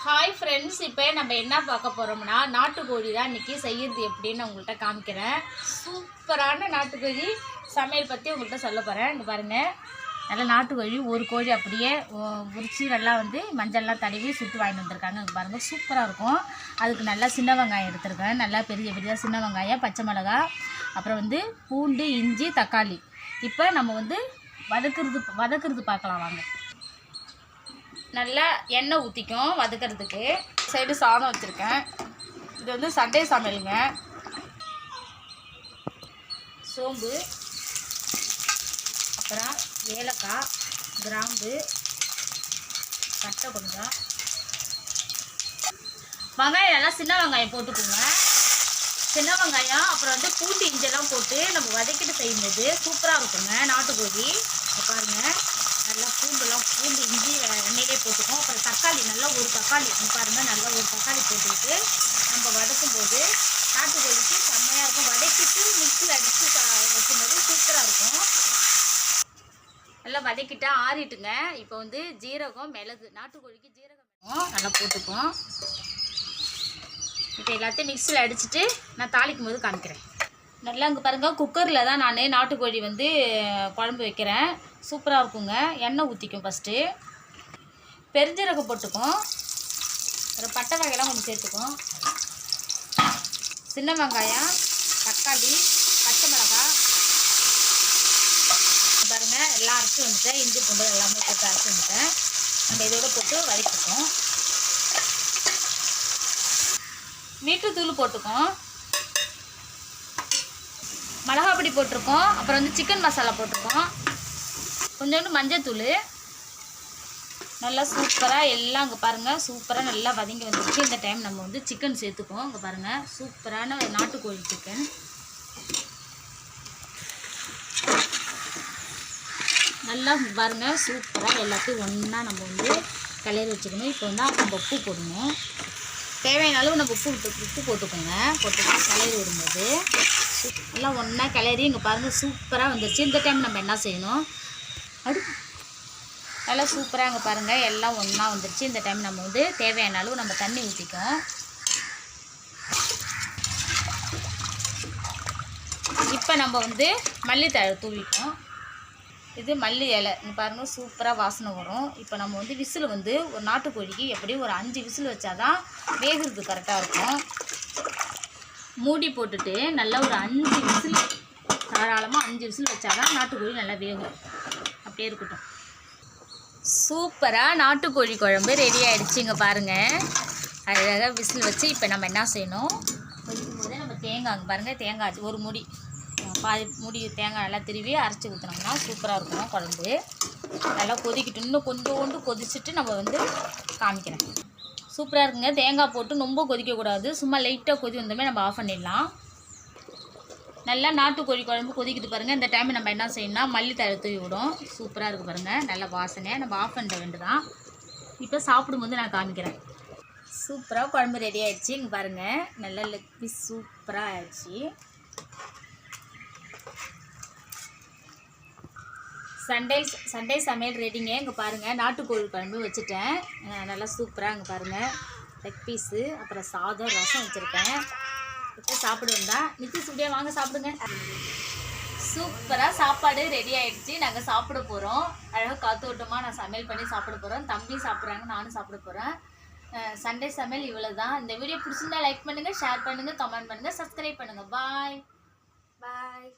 Hi friends இப்போ நம்ம என்ன பார்க்க போகிறோம்னா நாட்டுக்கோழி தான் இன்றைக்கி செய்யறது எப்படின்னு உங்கள்கிட்ட காமிக்கிறேன். சூப்பரான நாட்டுக்கோழி சமையல் பற்றி உங்கள்கிட்ட சொல்ல போகிறேன் இங்கே பாருங்கள் நல்லா நாட்டுக்கோழி ஒரு கோழி அப்படியே உ- உரிச்சு நல்லா வந்து மஞ்சள்லாம் தடவி சுட்டு வாங்கிட்டு வந்திருக்காங்க. இங்கே பாருங்கள் சூப்பராக இருக்கும். அதுக்கு நல்லா சின்ன வெங்காயம் எடுத்துருக்கேன். நல்லா பெரிய பெரிய சின்ன வெங்காயம் பச்சை மிளகாய் அப்புறம் வந்து பூண்டு இஞ்சி தக்காளி. இப்போ நம்ம வந்து வதக்குறது வதக்குறது பார்க்கலாம் வாங்க. நல்லா எண்ணெய் ஊற்றிக்கும் வதக்கிறதுக்கு. சைடு சாதம் வச்சுருக்கேன். இது வந்து சண்டே சமையலுங்க. சோம்பு அப்புறம் ஏலக்காய் கிராம்பு பட்டை கொஞ்சம் வெங்காயம் நல்லா சின்ன வெங்காயம் போட்டுக்கோங்க. சின்ன வெங்காயம் அப்புறம் வந்து பூண்டு இஞ்செல்லாம் போட்டு நம்ம வதக்கிட்டு செய்யும்போது சூப்பராக இருக்குங்க நாட்டுக்கோழி. பாருங்கள் நல்லா பூண்டுலாம் பூண்டு இஞ்சி எண்ணெயிலே போட்டுக்கோம் அப்புறம் தக்காளி நல்லா ஒரு தக்காளி இங்க பாருங்க நல்லா ஒரு தக்காளி போட்டுக்கிட்டு நம்ம வதக்கும் போது நாட்டுக்கோழிக்கு செம்மையாக இருக்கும். வதக்கிட்டு மிக்ஸில் அடித்து வைக்கும்போது சூப்பராக இருக்கும். நல்லா வதக்கிட்டு ஆறிட்டுங்க. இப்போ வந்து ஜீரகம் மிளகு நாட்டுக்கோழிக்கு ஜீரகம் நல்லா போட்டுப்போம் இப்போ எல்லாத்தையும் மிக்ஸியில் அடிச்சுட்டு நான் தாளிக்கும் போது காமிக்கிறேன். நல்லா இங்கே பாருங்கள் குக்கரில் தான் நான் நாட்டுக்கோழி வந்து குழம்பு வைக்கிறேன். சூப்பராக இருக்குங்க. எண்ணெய் ஊற்றிக்கும் ஃபஸ்ட்டு பெருஞ்சீரகம் போட்டுக்கும். அப்புறம் பட்டை வகையெல்லாம் கொஞ்சம் சேர்த்துக்கும். சின்ன வெங்காயம் தக்காளி பச்சை மிளகாய் பாருங்கள் எல்லாம் அரைச்சி வந்துட்டேன். இஞ்சி பூண்டு எல்லாமே போட்டு அரைச்சி வந்துட்டேன். நம்ம இதோட போட்டு வரிக்குவோம் மீட்டு தூள் போட்டுக்கோம். மிளகா பொடி போட்டிருக்கோம். அப்புறம் வந்து சிக்கன் மசாலா போட்டிருக்கோம். கொஞ்சோண்டு மஞ்சத்தூள். நல்லா சூப்பராக எல்லாம் இங்கே பாருங்கள் சூப்பராக நல்லா வதங்கி வந்துருச்சு. இந்த டைம் நம்ம வந்து சிக்கன் சேர்த்துக்குவோம். இங்கே பாருங்கள் சூப்பரான நாட்டுக்கோழி சிக்கன் நல்லா பாருங்கள் சூப்பராக எல்லாத்தையும் ஒன்றா நம்ம வந்து கிளறி வச்சுக்கணும். இப்போ வந்து நம்ம உப்பு போடணும். தேவையான அளவு நம்ம உப்பு விட்டு உப்பு போட்டுக்கோங்க. போட்டுக்கோங்க கிளறி விடும்போது எல்லாம் ஒன்றா கிளறி இங்கே பாருங்கள் சூப்பராக வந்துருச்சு. இந்த டைம் நம்ம என்ன செய்யணும்? அடு நல்லா சூப்பராக இங்கே பாருங்கள் எல்லாம் ஒன்றா வந்துருச்சு. இந்த டைம் நம்ம வந்து தேவையான அளவு நம்ம தண்ணி ஊற்றிக்கோம் இப்போ நம்ம வந்து மல்லித்தழை தூவிப்போம் இது மல்லி இலை. இங்கே பாருங்கள் சூப்பராக வாசனை வரும். இப்போ நம்ம வந்து விசில் வந்து ஒரு நாட்டுக்கோழிக்கு எப்படியும் ஒரு அஞ்சு விசில் வச்சாதான் வேகிறது கரெக்டாக இருக்கும். மூடி போட்டுட்டு நல்லா ஒரு அஞ்சு விசில் தாராளமாக அஞ்சு விசில் வச்சாதான் நாட்டுக்கோழி நல்லா வேகும். அப்படியே இருக்கட்டும். சூப்பராக நாட்டுக்கோழி குழம்பு ரெடி ஆயிடுச்சுங்க பாருங்கள் அழகாக விசில் வச்சு இப்போ நம்ம என்ன செய்யணும்? கொதிக்கும் போதே நம்ம தேங்காய் பாருங்கள் தேங்காய் ஒரு முடி. பாதி முடி தேங்காய் நல்லா திருவி அரைச்சி ஊற்றினோம்னா சூப்பராக இருக்கும் குழம்பு. நல்லா கொதிக்கிட்டு இன்னும் கொஞ்சோண்டு கொதிச்சுட்டு நம்ம வந்து காமிக்கிறேன். சூப்பராக இருக்குங்க. தேங்காய் போட்டு ரொம்ப கொதிக்கக்கூடாது. சும்மா லைட்டாக கொதி வந்தோமே நம்ம ஆஃப் பண்ணிடலாம். நல்லா நாட்டுக்கோழி குழம்பு கொதிக்குது பாருங்கள் இந்த டைம் நம்ம என்ன செய்யணும்னா மல்லி தழை தூவி விடும். சூப்பராக இருக்குது பாருங்கள் நல்ல வாசனை நம்ம ஆஃப் பண்ணிட வேண்டியதான் இப்போ சாப்பிடும்போது நான் காமிக்கிறேன். சூப்பராக குழம்பு ரெடி ஆயிடுச்சு. இங்கே பாருங்கள் நல்ல லெக் பீஸ் சூப்பராக ஆயிடுச்சு. சண்டே சண்டே சமையல் ரெடிங்க இங்கே பாருங்கள் நாட்டுக்கோழி குழம்பு வச்சுட்டேன். நல்லா சூப்பராக இங்கே பாருங்கள் லெக் பீஸு அப்புறம் சாதம் ரசம் வச்சுருக்கேன். இப்போ சாப்பிடுவோம் தான். நித்தி சுடியா வாங்க சாப்பிடுங்க. சூப்பராக சாப்பாடு ரெடி ஆகிடுச்சி நாங்கள் சாப்பிட போகிறோம் அழகாக காத்தோட்டமாக நான் சமையல் பண்ணி சாப்பிட போகிறோம் தம்பி சாப்பிட்றாங்க நானும் சாப்பிட போகிறேன் சண்டே சமையல் இவ்வளோ தான் இந்த வீடியோ பிடிச்சிருந்தா லைக் பண்ணுங்கள் ஷேர் பண்ணுங்கள் கமெண்ட் பண்ணுங்கள் சப்ஸ்கிரைப் பண்ணுங்கள் பாய் பாய்